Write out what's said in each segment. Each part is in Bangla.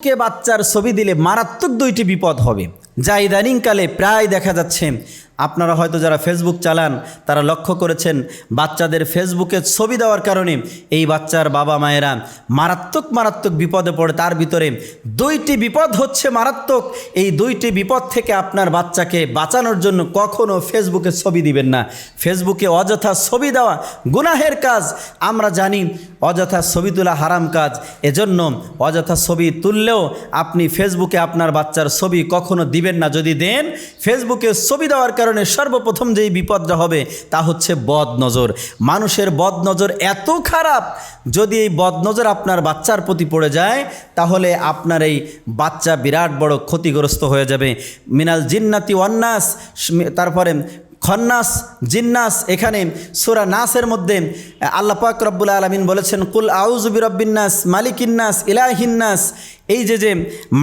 কে বাচ্চার ছবি দিলে মারাত্মক দুইটি বিপদ হবে? যা ইদানিংকালে প্রায় দেখা যাচ্ছে। আপনারা হয়তো যারা ফেসবুক চালান, তারা লক্ষ্য করেছেন বাচ্চাদের ফেসবুকে ছবি দেওয়ার কারণে এই বাচ্চার বাবা মায়েরা মারাত্মক মারাত্মক বিপদে পড়ে। তার ভিতরে দুইটি বিপদ হচ্ছে মারাত্মক। এই দুইটি বিপদ থেকে আপনার বাচ্চাকে বাঁচানোর জন্য কখনও ফেসবুকে ছবি দিবেন না। ফেসবুকে অযথা ছবি দেওয়া গুনাহের কাজ। আমরা জানি অযথা ছবি তোলা হারাম কাজ। এজন্য অযথা ছবি তুললেও আপনি ফেসবুকে আপনার বাচ্চার ছবি কখনো দিবেন না। যদি দেন ফেসবুকে ছবি দেওয়ার কারণে সর্বপ্রথম যেই বিপদটা হবে তা হচ্ছে বদ নজর মানুষের বদ নজর এত খারাপ, যদি এই বদ নজর আপনার বাচ্চার প্রতি পড়ে যায়, তাহলে আপনার এই বাচ্চা বিরাট বড় ক্ষতিগ্রস্ত হয়ে যাবে। মিনাল জিন্নাতি ওয়ান্নাস তারপরে খন্নাস, জিন্নাস, এখানে সুরা নাসের মধ্যে আল্লাহ পাক রব্বুল আলমিন বলেছেন, কুল আউজুবি রব্বিন্নাস মালিকিন্নাস ইলাহিন্নাস এই যে যে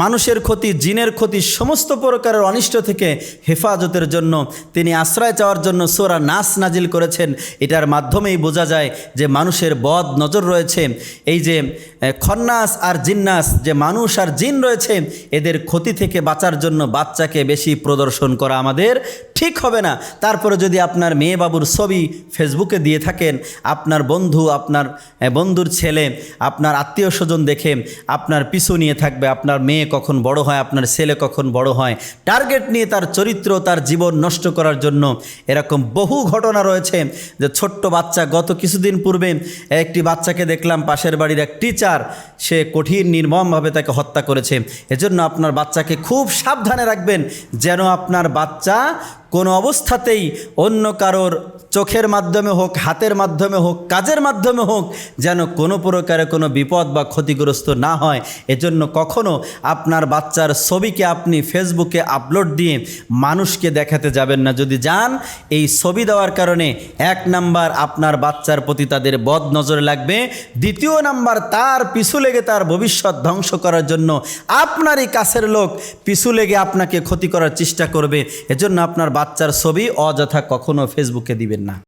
মানুষের ক্ষতি, জিনের ক্ষতি, সমস্ত প্রকারের অনিষ্ট থেকে হেফাজতের জন্য তিনি আশ্রয় চাওয়ার জন্য সোরা নাস নাজিল করেছেন। এটার মাধ্যমেই বোঝা যায় যে মানুষের বদ নজর রয়েছে। এই যে খন্নাস আর জিন্নাস, যে মানুষ আর জিন রয়েছে, এদের ক্ষতি থেকে বাঁচার জন্য বাচ্চাকে বেশি প্রদর্শন করা আমাদের ঠিক হবে না। তারপরে যদি আপনার মেয়ে বাবুর ছবি ফেসবুকে দিয়ে থাকেন, আপনার বন্ধু, আপনার বন্ধুর ছেলে, আপনার আত্মীয় স্বজন দেখে, আপনার পিছু নিয়ে থাকবে, আপনার মেয়ে কখন বড় হয়, আপনার ছেলে কখন বড় হয়। টার্গেট নিয়ে তার চরিত্র, তার জীবন নষ্ট করার জন্য এরকম বহু ঘটনা রয়েছে যে ছোট্ট বাচ্চা গত কিছুদিন পূর্বে একটি বাচ্চাকে দেখলাম, পাশের বাড়ির এক টিচার সে কঠিন, নির্মমভাবে তাকে হত্যা করেছে। এজন্য আপনার বাচ্চাকে খুব সাবধানে রাখবেন, যেন আপনার বাচ্চা কোনো অবস্থাতেই অন্য কারোর চোখের মাধ্যমে হোক, হাতের মাধ্যমে হোক, কাজের মাধ্যমে হোক, যেন কোনো প্রকারে কোনো বিপদ বা ক্ষতিগ্রস্ত না হয়। এজন্য কখনো আপনার বাচ্চার ছবিকে আপনি ফেসবুকে আপলোড দিয়ে মানুষকে দেখাতে যাবেন না। যদি যান, এই ছবি দেওয়ার কারণে এক নাম্বার আপনার বাচ্চার প্রতি তাদের বদ নজর লাগবে। দ্বিতীয় নাম্বার, তার পিছু লেগে তার ভবিষ্যৎ ধ্বংস করার জন্য আপনারই কাছের লোক পিছু লেগে আপনাকে ক্ষতি করার চেষ্টা করবে। এজন্য আপনার বাচ্চার ছবি অযথা কখনো ফেসবুকে দিবেন